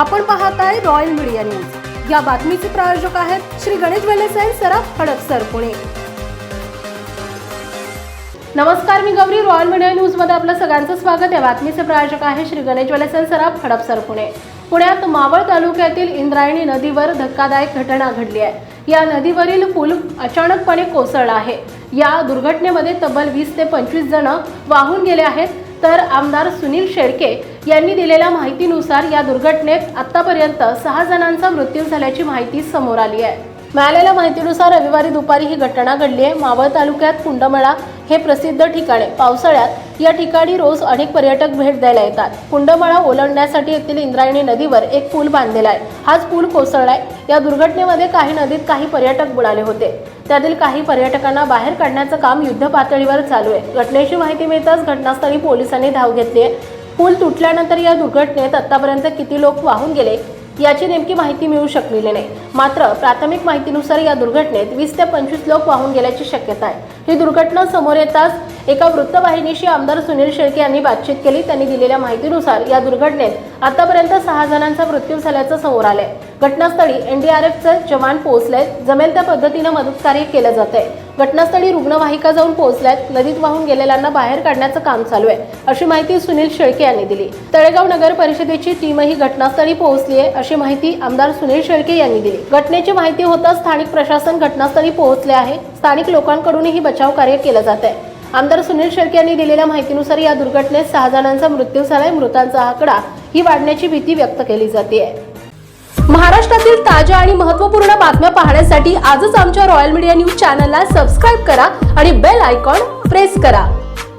आपण पाहत आहे रॉयल मीडिया न्यूज या बातमीचे प्रायोजक आहेत श्री गणेश वेलेसाई अँड सराफ हडपसर पुणे. नमस्कार मी गौरी. रॉयल मीडिया न्यूजमध्ये आपलं सगळ्यांचं स्वागत. आहे बातमीचे प्रायोजक आहे श्री गणेश वेलेसाई अँड सराफ हडपसर पुणे. पुण्यात मावळ तालुक्यातील इंद्रायणी नदीवर धक्कादायक घटना घडली आहे. या नदीवरील पूल अचानकपणे कोसळला आहे. या दुर्घटनेमध्ये तब्बल वीस ते पंचवीस जण वाहून गेले आहेत. तर आमदार सुनील शेळके यांनी दिलेल्या माहितीनुसार या दुर्घटनेत आतापर्यंत सहा जणांचा मृत्यू झाल्याची माहिती समोर आली आहे. मिळालेल्या माहितीनुसार रविवारी दुपारी ही घटना घडली आहे. मावळ तालुक्यात कुंडमळा हे प्रसिद्ध ठिकाण आहे. पावसाळ्यात या ठिकाणी रोज अनेक पर्यटक भेट द्यायला येतात. कुंडमळा ओलांडण्यासाठी येथील इंद्रायणी नदीवर एक पूल बांधलेला आहे. हाच पूल कोसळलाय. या दुर्घटनेमध्ये काही नदीत काही पर्यटक बुडाले होते. त्यातील काही पर्यटकांना बाहेर काढण्याचं काम युद्ध पातळीवर चालू आहे. घटनेची माहिती मिळताच घटनास्थळी पोलिसांनी धाव घेतली आहे. पूल तुटल्यानंतर या दुर्घटनेत आतापर्यंत किती लोक वाहून गेले याची नेमकी माहिती मिळू शकलेली नाही. मात्र प्राथमिक माहितीनुसार या दुर्घटनेत वीस ते पंचवीस लोक वाहून गेल्याची शक्यता आहे. ही दुर्घटना समोर येताच एका वृत्तवाहिनीशी आमदार सुनील शेळके यांनी बातचीत केली. त्यांनी दिलेल्या माहितीनुसार या दुर्घटनेत आतापर्यंत सहा जणांचा मृत्यू झाल्याचं समोर आलंय. घटनास्थळी एनडीआरएफचे जवान पोहोचले जमेल त्या पद्धतीनं मदत कार्य केलं जात आहे घटनास्थळी रुग्णवाहिका जाऊन पोहोचल्यात. नदीत वाहून गेलेल्यांना बाहेर काढण्याचं काम चालू आहे अशी माहिती सुनील शेळके यांनी दिली. तळेगाव नगर परिषदेची टीमही घटनास्थळी पोहोचली आहे अशी माहिती आमदार सुनील शेळके यांनी दिली. घटनेची माहिती होताच स्थानिक प्रशासन घटनास्थळी पोहोचले आहे. स्थानिक लोकांकडूनही बचाव कार्य केलं जात आहे आमदार सुनील शेळके यांनी दिलेल्या माहितीनुसार या दुर्घटनेत सहा जणांचा मृत्यू झालाय. मृतांचा आकडा ही वाढण्याची भीती व्यक्त केली जाते महाराष्ट्रातील ताज्या आणि महत्त्वपूर्ण बातम्या पाहण्यासाठी आजच आमच्या रॉयल मीडिया न्यूज चॅनलला सबस्क्राईब करा आणि बेल आयकॉन प्रेस करा.